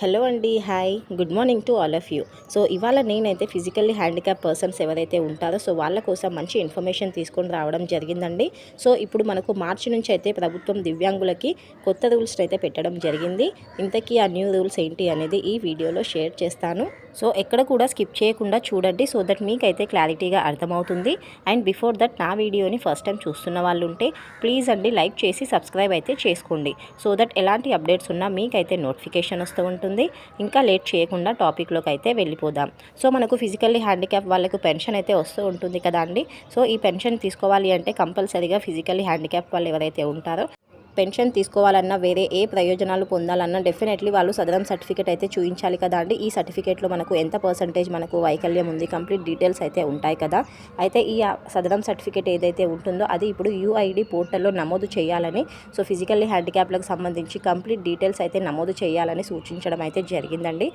Hello అండి hi. Good morning to all of you. So ఇవాళ నేనైతే ఫిజికల్లీ హ్యాండిక్యాప్ పర్సన్స్ ఎవరైతే ఉంటారో సో వాళ్ళ కోసం మంచి ఇన్ఫర్మేషన్ తీసుకొని రావడం జరిగిందండి. సో ఇప్పుడు మనకు మార్చి నుంచి అయితే ప్రభుత్వం దివ్యాంగులకి కొత్త రూల్స్ అయితే పెట్టడం జరిగింది. ఇంతకీ ఆ న్యూ రూల్స్ ఏంటి అనేది ఈ వీడియోలో షేర్ చేస్తాను. సో ఎక్కడ కూడా స్కిప్ చేయకుండా చూడండి సో దట్ మీకైతే క్లారిటీగా అర్థమవుతుంది. అండ్ బిఫోర్ దట్ నా వీడియోని ఫస్ట్ టైం చూస్తున్న వాళ్ళు ఉంటే ప్లీజ్ అండి లైక్ చేసి సబ్స్క్రైబ్ అయితే చేసుకోండి. సో దట్ ఎలాంటి అప్డేట్స్ ఉన్నా మీకైతే నోటిఫికేషన్ వస్తూ ఉంటుంది. ఇంకా లేట్ చేయకుండా టాపిక్లోకి అయితే వెళ్ళిపోదాం. సో మనకు ఫిజికల్లీ హ్యాండిక్యాప్ వాళ్ళకు పెన్షన్ అయితే వస్తూ ఉంటుంది కదా అండి. సో ఈ పెన్షన్ తీసుకోవాలి అంటే కంపల్సరీగా ఫిజికల్లీ హ్యాండిక్యాప్ వాళ్ళు ఎవరైతే ఉంటారో పెన్షన్ తీసుకోవాలన్నా వేరే ఏ ప్రయోజనాలు పొందాలన్నా డెఫినెట్లీ వాళ్ళు సదరం సర్టిఫికేట్ అయితే చూపించాలి కదా అండి. ఈ సర్టిఫికేట్లో మనకు ఎంత పర్సంటేజ్ మనకు వైకల్యం ఉంది కంప్లీట్ డీటెయిల్స్ అయితే ఉంటాయి కదా. అయితే ఈ సదరం సర్టిఫికేట్ ఏదైతే ఉంటుందో అది ఇప్పుడు యూఐడి పోర్టల్లో నమోదు చేయాలని సో ఫిజికల్లీ హ్యాండిక్యాప్లకు సంబంధించి కంప్లీట్ డీటెయిల్స్ అయితే నమోదు చేయాలని సూచించడం అయితే జరిగిందండి.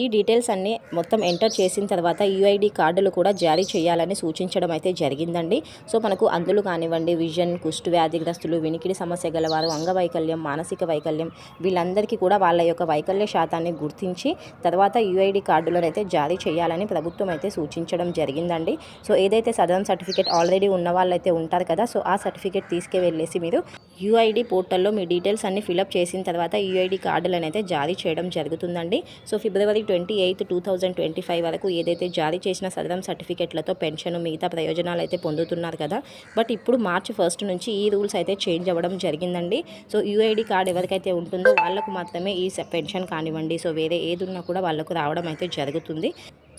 ఈ డీటెయిల్స్ అన్నీ మొత్తం ఎంటర్ చేసిన తర్వాత యూఐడి కార్డులు కూడా జారీ చేయాలని సూచించడం అయితే జరిగిందండి. సో మనకు అందులో కానివ్వండి విజన్ కుష్టు వ్యాధిగ్రస్తులు వినికిడి సమస్య గలవారు అంగవైకల్యం మానసిక వైకల్యం వీళ్ళందరికీ కూడా వాళ్ళ యొక్క వైకల్య శాతాన్ని గుర్తించి తర్వాత యూఐడి కార్డులను అయితే జారీ చేయాలని ప్రభుత్వం అయితే సూచించడం జరిగిందండి. సో ఏదైతే సదరన్ సర్టిఫికేట్ ఆల్రెడీ ఉన్న వాళ్ళైతే ఉంటారు కదా సో ఆ సర్టిఫికేట్ తీసుకువెళ్ళేసి మీరు యూఐడి పోర్టల్లో మీ డీటెయిల్స్ అన్ని ఫిలప్ చేసిన తర్వాత యూఐడి కార్డులను అయితే జారీ చేయడం జరుగుతుందండి. So February twenty eighth two thousand twenty five వరకు ఏదైతే జారీ చేసిన సదరం సర్టిఫికెట్లతో పెన్షన్ మిగతా ప్రయోజనాలు అయితే పొందుతున్నారు కదా. బట్ ఇప్పుడు మార్చి ఫస్ట్ నుంచి ఈ రూల్స్ అయితే చేంజ్ అవ్వడం జరిగిందండి. సో యూఐడి కార్డ్ ఎవరికైతే ఉంటుందో వాళ్ళకు మాత్రమే ఈ పెన్షన్ కానివ్వండి. సో వేరే ఏది ఉన్నా కూడా వాళ్ళకు రావడం అయితే జరుగుతుంది.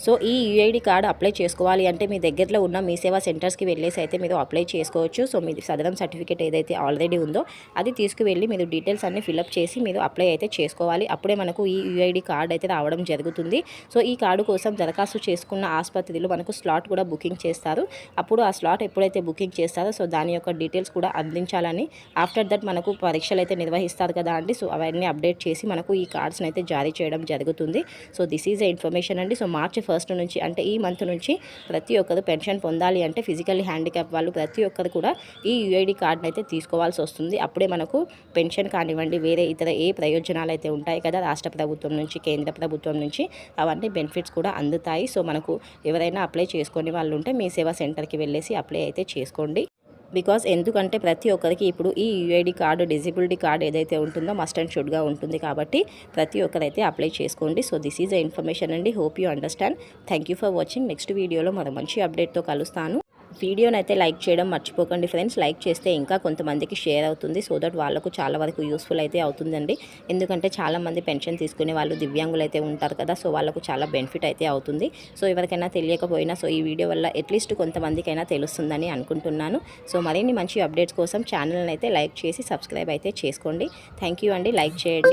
సో ఈ యూఐడి కార్డ్ అప్లై చేసుకోవాలి అంటే మీ దగ్గరలో ఉన్న మీ సేవా సెంటర్స్కి వెళ్ళేసి అయితే మీరు అప్లై చేసుకోవచ్చు. సో మీ సదరం సర్టిఫికేట్ ఏదైతే ఆల్రెడీ ఉందో అది తీసుకువెళ్ళి మీరు డీటెయిల్స్ అన్ని ఫిలప్ చేసి మీరు అప్లై అయితే చేసుకోవాలి. అప్పుడే మనకు ఈ యూఐడి కార్డ్ అయితే రావడం జరుగుతుంది. సో ఈ కార్డు కోసం దరఖాస్తు చేసుకున్న ఆసుపత్రిలో మనకు స్లాట్ కూడా బుకింగ్ చేస్తారు. అప్పుడు ఆ స్లాట్ ఎప్పుడైతే బుకింగ్ చేస్తారో సో దాని యొక్క డీటెయిల్స్ కూడా అందించాలని ఆఫ్టర్ దట్ మనకు పరీక్షలు అయితే నిర్వహిస్తారు కదా అండి. సో అవన్నీ అప్డేట్ చేసి మనకు ఈ కార్డ్స్ని అయితే జారీ చేయడం జరుగుతుంది. So this is a information అండి. సో మార్చి ఫస్ట్ నుంచి అంటే ఈ మంత్ నుంచి ప్రతి ఒక్కరు పెన్షన్ పొందాలి అంటే ఫిజికల్లీ హ్యాండిక్యాప్ వాళ్ళు ప్రతి ఒక్కరు కూడా ఈ యుఐడి కార్డును అయితే తీసుకోవాల్సి వస్తుంది. అప్పుడే మనకు పెన్షన్ కానివ్వండి వేరే ఇతర ఏ ప్రయోజనాలు అయితే ఉంటాయి కదా రాష్ట్ర ప్రభుత్వం నుంచి కేంద్ర ప్రభుత్వం నుంచి అవన్నీ బెనిఫిట్స్ కూడా అందుతాయి. సో మనకు ఎవరైనా అప్లై చేసుకునే వాళ్ళు ఉంటే మీ సేవా సెంటర్కి వెళ్ళేసి అప్లై అయితే చేసుకోండి. బికాస్ ఎందుకంటే ప్రతి ఒక్కరికి ఇప్పుడు ఈ యూఐడి కార్డు డిజిబిలిటీ కార్డు ఏదైతే ఉంటుందో మస్ట్ అండ్ షుడ్గా ఉంటుంది కాబట్టి ప్రతి ఒక్కరైతే అప్లై చేసుకోండి. So this is a information అండి. Hope you understand thank you for watching next వీడియోలో మరో మంచి అప్డేట్తో కలుస్తాను. వీడియోని అయితే లైక్ చేయడం మర్చిపోకండి ఫ్రెండ్స్. లైక్ చేస్తే ఇంకా కొంతమందికి షేర్ అవుతుంది. సో దట్ వాళ్ళకు చాలా వరకు యూస్ఫుల్ అయితే అవుతుందండి. ఎందుకంటే చాలామంది పెన్షన్ తీసుకునే వాళ్ళు దివ్యాంగులు అయితే ఉంటారు కదా. సో వాళ్ళకు చాలా బెనిఫిట్ అయితే అవుతుంది. సో ఎవరికైనా తెలియకపోయినా సో ఈ వీడియో వల్ల అట్లీస్ట్ కొంతమందికైనా తెలుస్తుందని అనుకుంటున్నాను. సో మరిన్ని మంచి అప్డేట్స్ కోసం ఛానల్ని అయితే లైక్ చేసి సబ్స్క్రైబ్ అయితే చేసుకోండి. థ్యాంక్ యూ అండి. లైక్ చేయండి.